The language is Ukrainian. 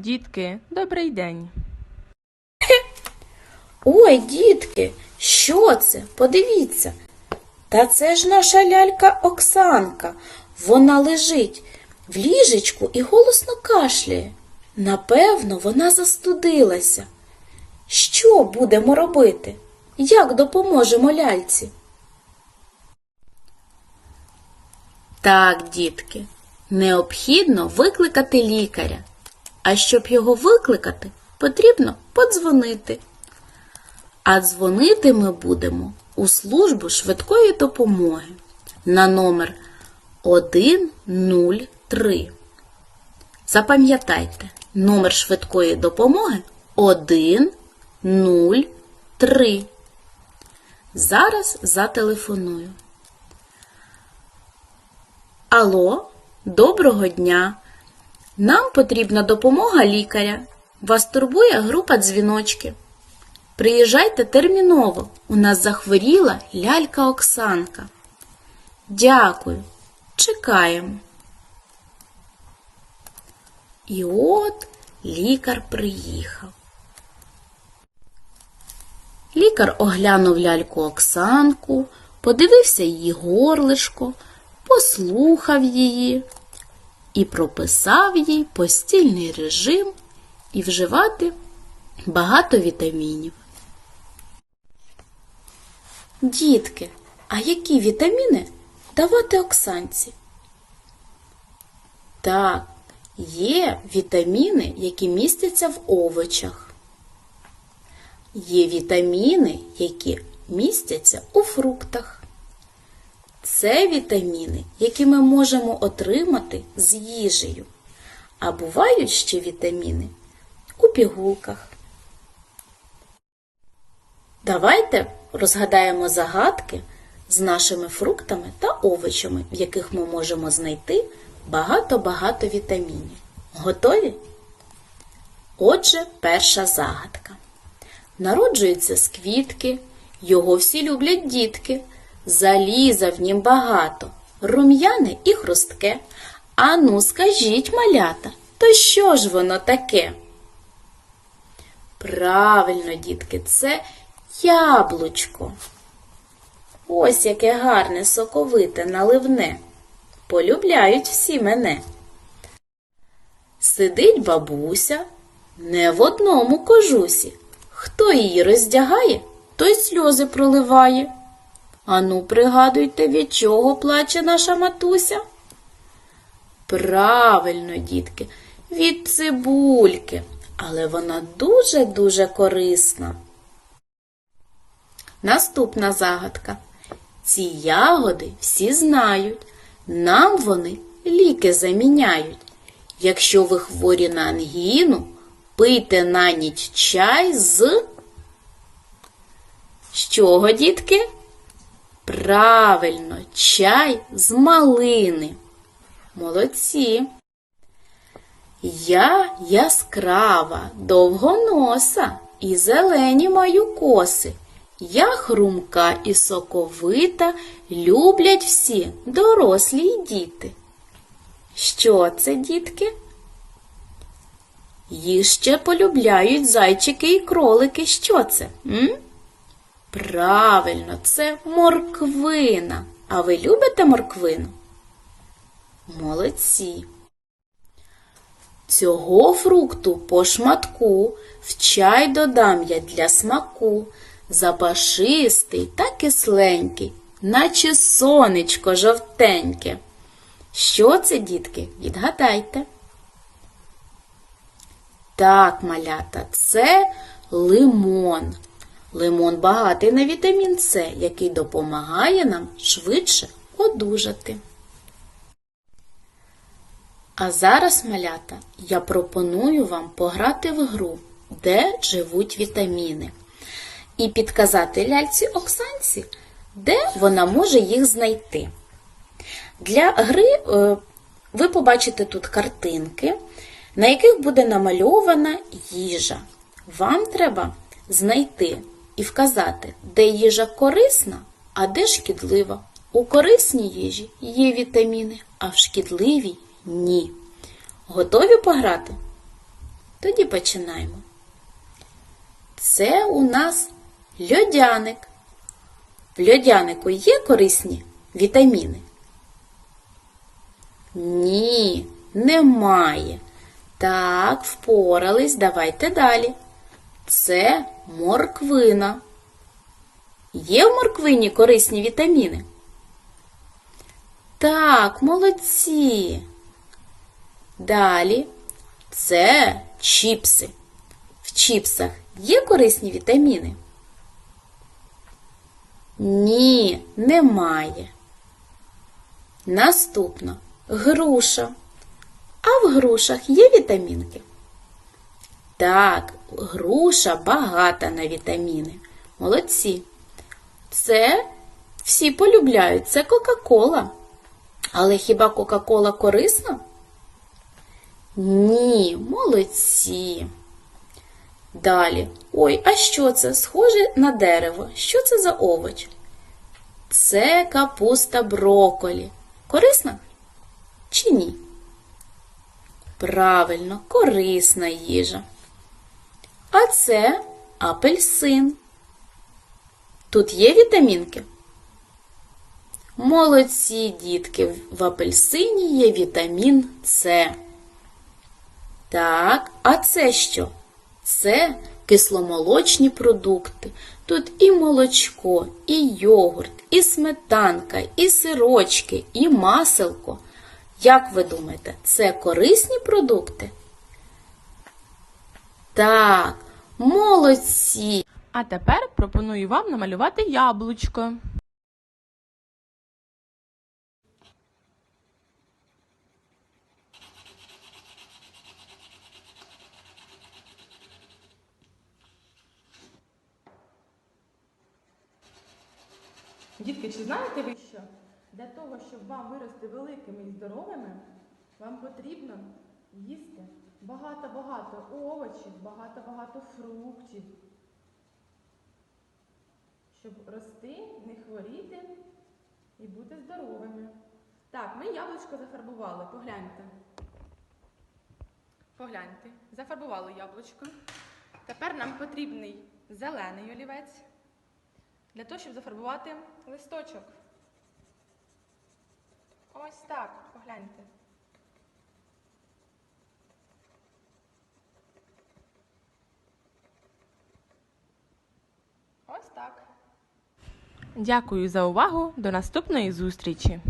Дітки, добрий день. Ой, дітки, що це? Подивіться. Та це ж наша лялька Оксанка. Вона лежить в ліжечку і голосно кашляє. Напевно, вона застудилася. Що будемо робити? Як допоможемо ляльці? Так, дітки, необхідно викликати лікаря. А щоб його викликати, потрібно подзвонити. А дзвонити ми будемо у службу швидкої допомоги на номер 103. Запам'ятайте, номер швидкої допомоги 103. Зараз зателефоную. Алло, доброго дня. Нам потрібна допомога лікаря. Вас турбує група дзвіночки. Приїжджайте терміново. У нас захворіла лялька Оксанка. Дякую. Чекаємо. І от лікар приїхав. Лікар оглянув ляльку Оксанку, подивився її горлишко, послухав її і прописав їй постільний режим і вживати багато вітамінів. Дітки, а які вітаміни давати Оксанці? Так, є вітаміни, які містяться в овочах. Є вітаміни, які містяться у фруктах. Це вітаміни, які ми можемо отримати з їжею. А бувають ще вітаміни у пігулках. Давайте розгадаємо загадки з нашими фруктами та овочами, в яких ми можемо знайти багато-багато вітамінів. Готові? Отже, перша загадка. Народжується з квітки, його всі люблять дітки. Заліза в нім багато, рум'яне і хрустке. Ану, скажіть, малята, то що ж воно таке? Правильно, дітки, це яблучко. Ось яке гарне, соковите, наливне. Полюбляють всі мене. Сидить бабуся не в одному кожусі. Хто її роздягає, той сльози проливає. Ану, пригадуйте, від чого плаче наша матуся? Правильно, дітки, від цибульки, але вона дуже-дуже корисна. Наступна загадка. Ці ягоди всі знають, нам вони ліки заміняють. Якщо ви хворі на ангіну, пийте на ніч чай з. З чого, дітки? Правильно, чай з малини. Молодці. Я яскрава, довгоноса і зелені маю коси. Я хрумка і соковита, люблять всі дорослі й діти. Що це, дітки? Їх ще полюбляють зайчики і кролики. Що це? М? Правильно, це морквина. А ви любите морквину? Молодці. Цього фрукту по шматку в чай додам я для смаку, запашистий та кисленький, наче сонечко жовтеньке. Що це, дітки? Відгадайте. Так, малята, це лимон. Лимон багатий на вітамін С, який допомагає нам швидше одужати. А зараз, малята, я пропоную вам пограти в гру, де живуть вітаміни, і підказати ляльці Оксанці, де вона може їх знайти. Для гри е, ви побачите тут картинки, на яких буде намальована їжа. Вам треба знайти і вказати, де їжа корисна, а де шкідлива. У корисній їжі є вітаміни, а в шкідливій ні. Готові пограти? Тоді починаємо. Це у нас льодяник. В льодянику є корисні вітаміни? Ні, немає. Так, впорались, давайте далі. Це морквина. Є в морквині корисні вітаміни? Так, молодці. Далі це чіпси. В чіпсах є корисні вітаміни? Ні, немає. Наступно груша. А в грушах є вітамінки? Так, груша багата на вітаміни. Молодці. Це всі полюбляють, це Кока-Кола. Але хіба Кока-Кола корисна? Ні, молодці. Далі. Ой, а що це? Схоже на дерево. Що це за овоч? Це капуста броколі. Корисна? Чи ні? Правильно, корисна їжа. А це апельсин. Тут є вітамінки? Молодці, дітки, в апельсині є вітамін С. Так, а це що? Це кисломолочні продукти. Тут і молочко, і йогурт, і сметанка, і сирочки, і маселко. Як ви думаєте, це корисні продукти? Так, молодці. А тепер пропоную вам намалювати яблучко. Дітки, чи знаєте ви що? Для того, щоб вам вирости великими і здоровими, вам потрібно їсти багато-багато овочів, багато-багато фруктів, щоб рости, не хворіти і бути здоровими. Так, ми яблучко зафарбували. Погляньте. Погляньте. Зафарбували яблучко. Тепер нам потрібний зелений олівець для того, щоб зафарбувати листочок. Ось так, погляньте. Ось так. Дякую за увагу. До наступної зустрічі.